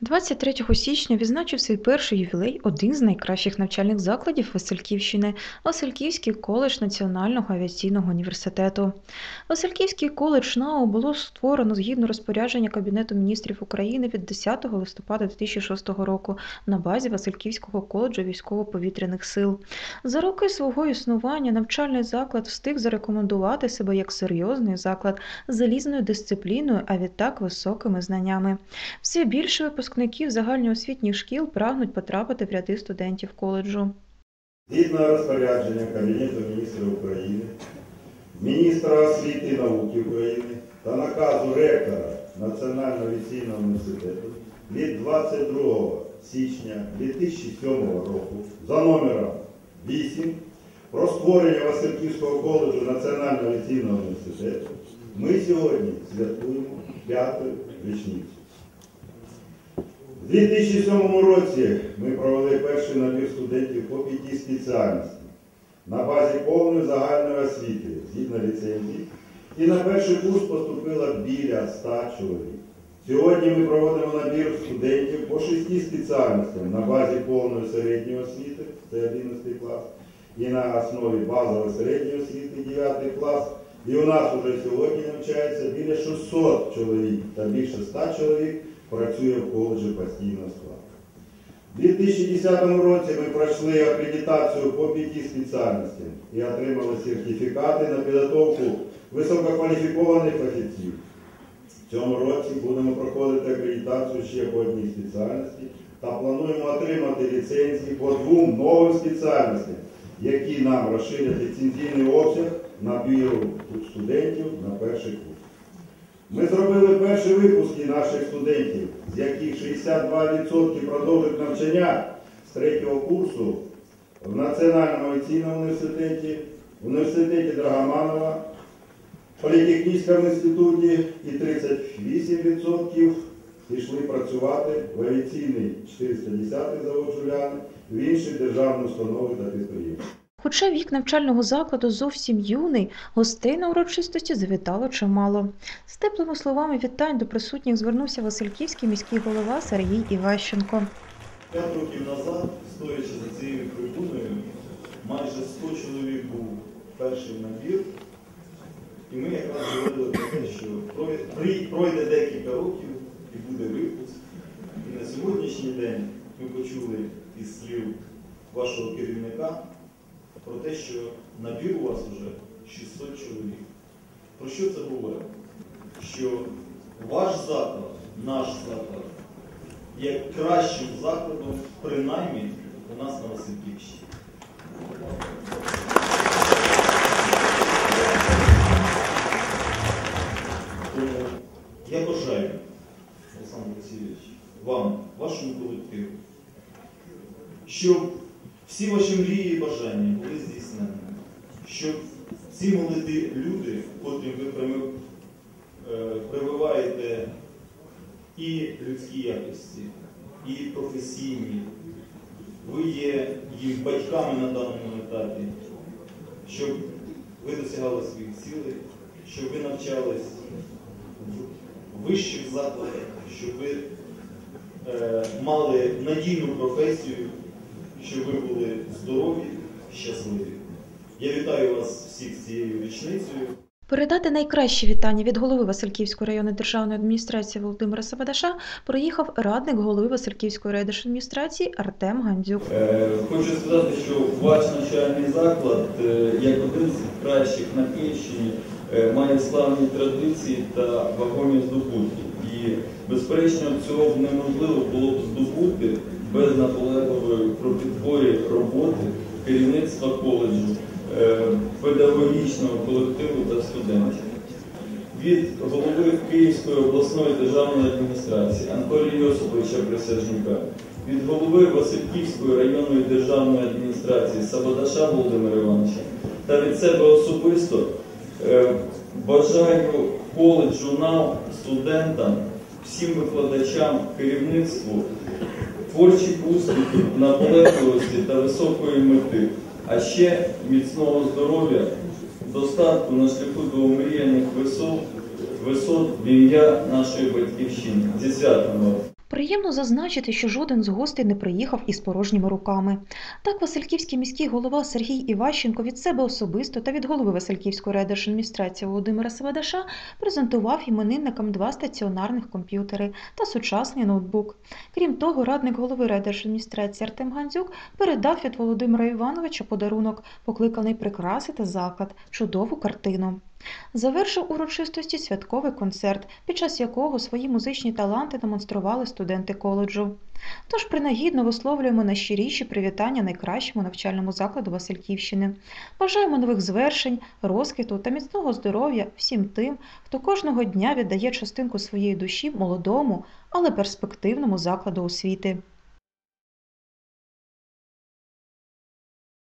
23 січня відзначив свій перший ювілей один з найкращих навчальних закладів Васильківщини – Васильківський коледж Національного авіаційного університету. Васильківський коледж НАУ було створено згідно розпорядження Кабінету міністрів України від 10 листопада 2006 року на базі Васильківського коледжу військово-повітряних сил. За роки свого існування навчальний заклад встиг зарекомендувати себе як серйозний заклад з залізною дисципліною, а відтак високими знаннями. Все більше випускників загальноосвітніх шкіл прагнуть потрапити в ряди студентів коледжу. Згідно розпорядження Кабінету міністрів України, міністра освіти і науки України та наказу ректора Національного авіаційного університету від 22 січня 2007 року за номером 8 про створення Васильківського коледжу Національного авіаційного університету ми сьогодні святкуємо п'яту річницю. У 2007 році ми провели перший набір студентів по п'ятій спеціальності на базі повної загальної освіти згідно ліцензії. І на перший курс поступило біля 100 чоловік. Сьогодні ми проводимо набір студентів по шести спеціальностям на базі повної середньої освіти, це 11 клас, і на основі базової середньої освіти 9 клас. І у нас вже сьогодні навчається біля 600 чоловік та більше 100 чоловік працює в коледжі постійного складу. У 2010 році ми пройшли акредитацію по п'яти спеціальностям і отримали сертифікати на підготовку висококваліфікованих фахівців. В цьому році будемо проходити акредитацію ще по одній спеціальності та плануємо отримати ліцензії по двом новим спеціальностям, які нам розширять ліцензійний обсяг набіру студентів на перший курс. Ми зробили перші випуски наших студентів, з яких 62% продовжують навчання з третього курсу в Національному авіаційному університеті, в університеті Драгоманова, політехнічному інституті і 38% пішли працювати в авіаційний 410-й завод Жуляни, в інші державні установи та підприємства. Хоча вік навчального закладу зовсім юний, гостей на урочистості завітало чимало. З теплими словами вітань до присутніх звернувся Васильківський міський голова Сергій Іващенко. П'ять років назад, стоячи за цією трибуною, майже 100 чоловік був перший набір. І ми якраз говорили про те, що прой- пройде декілька років і буде випуск. І на сьогоднішній день ми почули із слів вашого керівника про те, що набір у вас вже 600 чоловік. Про що це говорить? Що ваш заклад, наш заклад, є кращим закладом, принаймні у нас на Васильківщині. Тому я бажаю, Олександр Васильович, вам, вашому колективу, щоб всі ваші мрії і бажання були здійснені, щоб ці молоді люди, котрим ви е, прививаєте і людські якості, і професійні, ви є їх батьками на даному етапі, щоб ви досягали своїх цілей, щоб ви навчались в вищих закладах, щоб ви е, мали надійну професію, щоб ви були здорові, щасливі. Я вітаю вас всіх з цією річницею. Передати найкращі вітання від голови Васильківської районної державної адміністрації Володимира Сабадаша проїхав радник голови Васильківської райдержадміністрації Артем Гандзюк. Е, Хочу сказати, що ваш навчальний заклад, е, як один з кращих на Київщині, е, має славні традиції та вагомі здобутки. І, безперечно, цього неможливо було б здобути без наполегливої кропіткої роботи керівництва коледжу, е, педагогічного колективу та студентів. Від голови Київської обласної державної адміністрації Анатолія Йосиповича Присяжнюка, від голови Васильківської районної державної адміністрації Сабадаша Володимира Івановича та від себе особисто е, бажаю коледжу нам, студентам, всім викладачам, керівництву творчих успіхів, наполегливості та високої мети, а ще міцного здоров'я, достатку на шляху до омріяних висот, висот в ім'я нашої батьківщини. Зі святом вас! Приємно зазначити, що жоден з гостей не приїхав із порожніми руками. Так, Васильківський міський голова Сергій Іващенко від себе особисто та від голови Васильківської райдержадміністрації Володимира Савадаша презентував іменинникам два стаціонарних комп'ютери та сучасний ноутбук. Крім того, радник голови райдержадміністрації Артем Гандзюк передав від Володимира Івановича подарунок, покликаний прикрасити заклад, чудову картину. Завершив урочистості святковий концерт, під час якого свої музичні таланти демонстрували студенти коледжу. Тож принагідно висловлюємо найщиріші привітання найкращому навчальному закладу Васильківщини. Бажаємо нових звершень, розквіту та міцного здоров'я всім тим, хто кожного дня віддає частинку своєї душі молодому, але перспективному закладу освіти.